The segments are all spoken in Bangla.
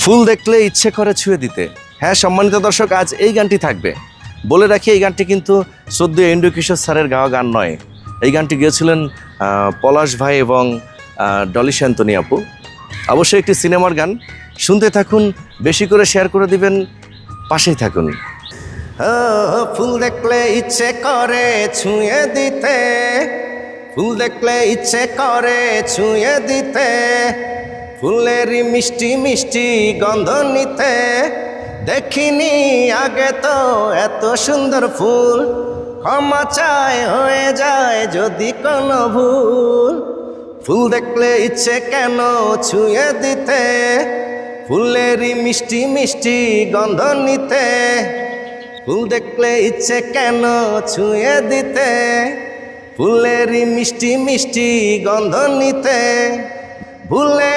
ফুল দেখলে ইচ্ছে করে ছুঁয়ে দিতে। হ্যাঁ সম্মানিত দর্শক, আজ এই গানটি থাকবে। বলে রাখি, এই গানটি কিন্তু সদ্য ইন্দ্র কিশোর স্যারের গাওয়া গান নয়। এই গানটি গিয়েছিলেন পলাশ ভাই এবং ডলি শান্তনী আপু। অবশ্যই একটি সিনেমার গান। শুনতে থাকুন, বেশি করে শেয়ার করে দিবেন, পাশেই থাকুন। ফুল দেখলে ইচ্ছে করে ছুঁয়ে দিতে। ফুল দেখলে ইচ্ছে করে ছুঁয়ে দিতে। ফুলেরই মিষ্টি মিষ্টি গন্ধ নিতে। দেখিনি আগে তো এত সুন্দর ফুল। ক্ষমা চায় হয়ে যায় যদি কোনো ভুল। ফুল দেখলে ইচ্ছে কেন ছুঁয়ে দিতে? ফুলেরই মিষ্টি মিষ্টি গন্ধ নিতে। ফুল দেখলে ইচ্ছে কেন ছুঁয়ে দিতে? ফুলেরই মিষ্টি মিষ্টি গন্ধ নিতে। দিও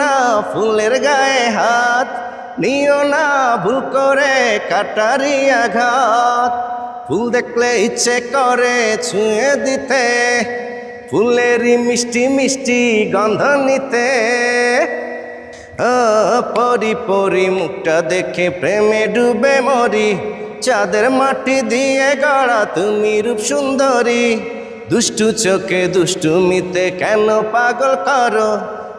না ফুলের গায়ে হাত, নিও না ভুল করে কাটারি আঘাত। ফুল দেখলে ইচ্ছে করে ছুঁয়ে দিতে, ফুলেরই মিষ্টি মিষ্টি গন্ধ নিতে। পরি পরি মুখটা দেখে প্রেমে ডুবে মরি, চাঁদের মাটি দিয়ে গড়া তুমি রূপ সুন্দরী। দুষ্টু চোখে দুষ্টুমিতে কেন পাগল করো?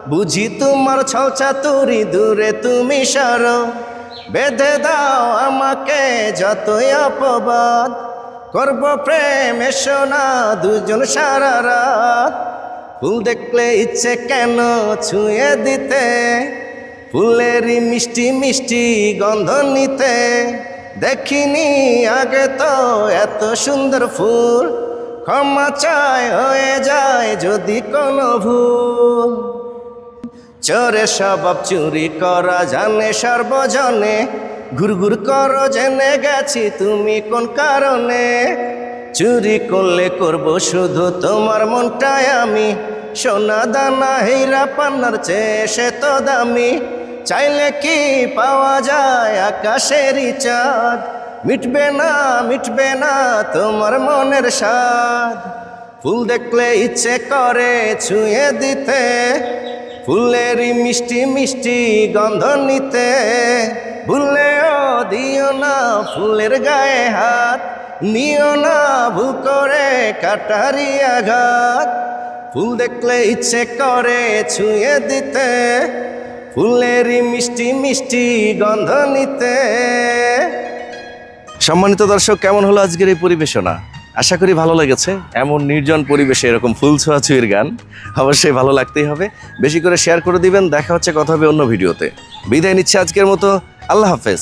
বুঝি তোমার ছলচা তুরি দূরে তুমি সরো। বেঁধে দাও আমাকে যতই অপবাদ। করব প্রেম, এসো না দুজন সারা রাত। ফুল দেখলে ইচ্ছে কেন ছুঁয়ে দিতে? ফুলেরই মিষ্টি মিষ্টি গন্ধ নিতে। দেখিনি আগে তো এত সুন্দর ফুল। ক্ষমা চায়, হয়ে যায় যদি কোনো ভুল। চোরে স্বভাব চুরি করা জানে সর্বজনে। ঘুরঘুর করো, জেনে গেছি তুমি কোন কারণে। চুরি করলে করব শুধু তোমার মনটাই আমি। সোনা দানা, হীরা পান্নার চেয়ে সে তো দামি। চাইলে কি পাওয়া যায় আকাশেরই চাঁদ? মিটবে না মিটবে না তোমার মনের স্বাদ। ফুল দেখলে ইচ্ছে করে ছুঁয়ে দিতে। ফুলেরই মিষ্টি মিষ্টি গন্ধ নিতে। ভুলেও দিও না ফুলের গায়ে হাত, নিও না ভুল করে কাটারি আঘাত। ফুল দেখলে ইচ্ছে করে ছুঁয়ে দিতে ফুলেরই মিষ্টি মিষ্টি গন্ধ নিতে। সম্মানিত দর্শক, কেমন হলো আজকের এই পরিবেশনা? আশা করি ভালো লেগেছে। এমন নির্জন পরিবেশে এরকম ফুল ছোঁয়াছুঁয়ের গান অবশ্যই ভালো লাগতেই হবে। বেশি করে শেয়ার করে দিবেন, দেখা হচ্ছে, কথা হবে অন্য ভিডিওতে। বিদায় নিচ্ছে আজকের মতো। আল্লাহ হাফেজ।